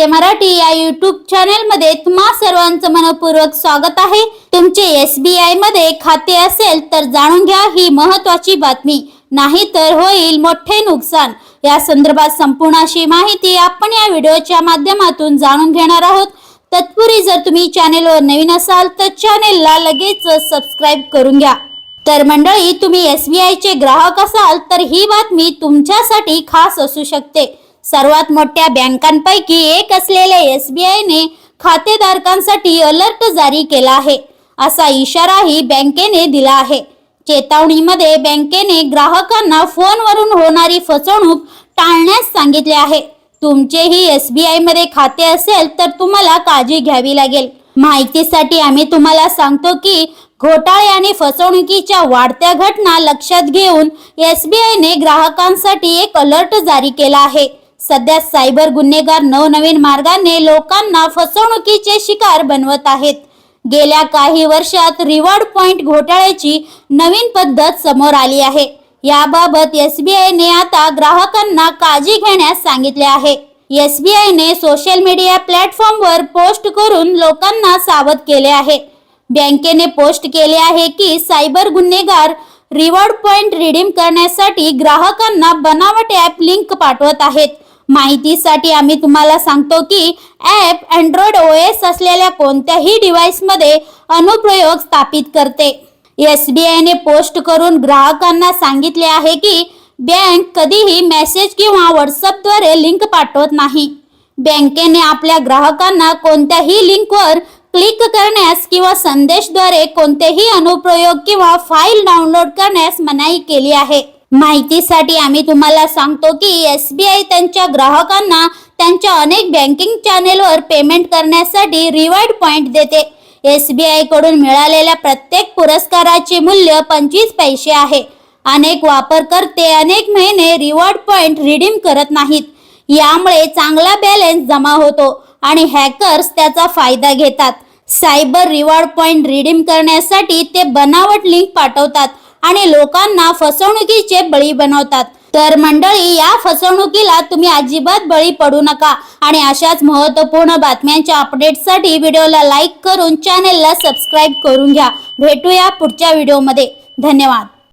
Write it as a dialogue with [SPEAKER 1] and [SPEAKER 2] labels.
[SPEAKER 1] के मराठी या युट्यूब चॅनलमध्ये तुम्हा सर्वांचं मनपूर्वक स्वागत आहे. तुमचे एस बी आयमध्ये खाते असेल तर जाणून घ्या ही महत्वाची बातमी. नाही तर होईल मोठे नुकसान. या संदर्भात संपूर्ण अशी माहिती आपण या व्हिडिओच्या माध्यमातून जाणून घेणार आहोत. तत्पूर्वी जर तुम्ही चॅनेलवर नवीन असाल तर चॅनेलला लगेच सबस्क्राईब करून घ्या. तर मंडळी तुम्ही एस बी आयचे ग्राहक असाल तर ही बातमी तुमच्यासाठी खास असू शकते. सर्वात मोठ्या बँकांपैकी एक असलेल्या एस बी आयने खातेधारकांसाठी अलर्ट जारी केला आहे. असा इशाराही बँकेने दिला आहे. चेतावणीमध्ये बँकेने ग्राहकांना फोनवरून होणारी फसवणूक टाळण्यास सांगितले आहे. तुमचेही एस बी आयमध्ये खाते असेल तर तुम्हाला काळजी घ्यावी लागेल. माहितीसाठी आम्ही तुम्हाला सांगतो की घोटाळे आणि फसवणुकीच्या वाढत्या घटना लक्षात घेऊन एस बी आयने ग्राहकांसाठी एक अलर्ट जारी केला आहे. सध्या सायबर गुन्हेगार नवनवीन मार्गाने लोकांना फसवणुकीचे शिकार बनवत आहेत. गेल्या काही वर्षात रिवॉर्ड पॉइंट घोटाळ्याची नवीन पद्धत समोर आली आहे. याबाबत एस बी आयने आता ग्राहकांना काळजी घेण्यास सांगितले आहे. यस बी आयने सोशल मीडिया प्लॅटफॉर्मवर पोस्ट करून लोकांना सावध केले आहे. बँकेने पोस्ट केले आहे की सायबर गुन्हेगार रिवॉर्ड पॉइंट रिडीम करण्यासाठी ग्राहकांना बनावट ॲप लिंक पाठवत आहेत. माहितीसाठी आम्ही तुम्हाला सांगतो की ॲप अँड्रॉइड ओ एस असलेल्या कोणत्याही डिव्हाइसमध्ये अनुप्रयोग स्थापित करते. एस बी आयने पोस्ट करून ग्राहकांना सांगितले आहे की बँक कधीही मेसेज किंवा व्हॉट्सअपद्वारे लिंक पाठवत नाही. बँकेने आपल्या ग्राहकांना कोणत्याही लिंकवर क्लिक करण्यास किंवा संदेशद्वारे कोणतेही अनुप्रयोग किंवा फाईल डाउनलोड करण्यास मनाई केली आहे. माहितीसाठी आम्ही तुम्हाला सांगतो की एस बी आय त्यांच्या ग्राहकांना त्यांच्या अनेक बँकिंग चॅनेलवर पेमेंट करण्यासाठी रिवॉर्ड पॉइंट देते. एस बी आयकडून मिळालेल्या प्रत्येक पुरस्काराचे मूल्य पंचवीस पैसे आहे. अनेक वापरकर्ते अनेक महिने रिवॉर्ड पॉइंट रिडीम करत नाहीत. यामुळे चांगला बॅलन्स जमा होतो आणि हॅकर्स त्याचा फायदा घेतात. सायबर रिवॉर्ड पॉइंट रिडीम करण्यासाठी ते बनावट लिंक पाठवतात. आणि लोकांना फसवणुकीचे बळी बनवतात. तर मंडळी या फसवणुकीला तुम्ही अजिबात बळी पडू नका. आणि अशाच महत्त्वपूर्ण बातम्यांच्या अपडेटसाठी व्हिडिओला लाईक करून चॅनेलला सबस्क्राईब करून घ्या. भेटूया पुढच्या व्हिडिओमध्ये. धन्यवाद.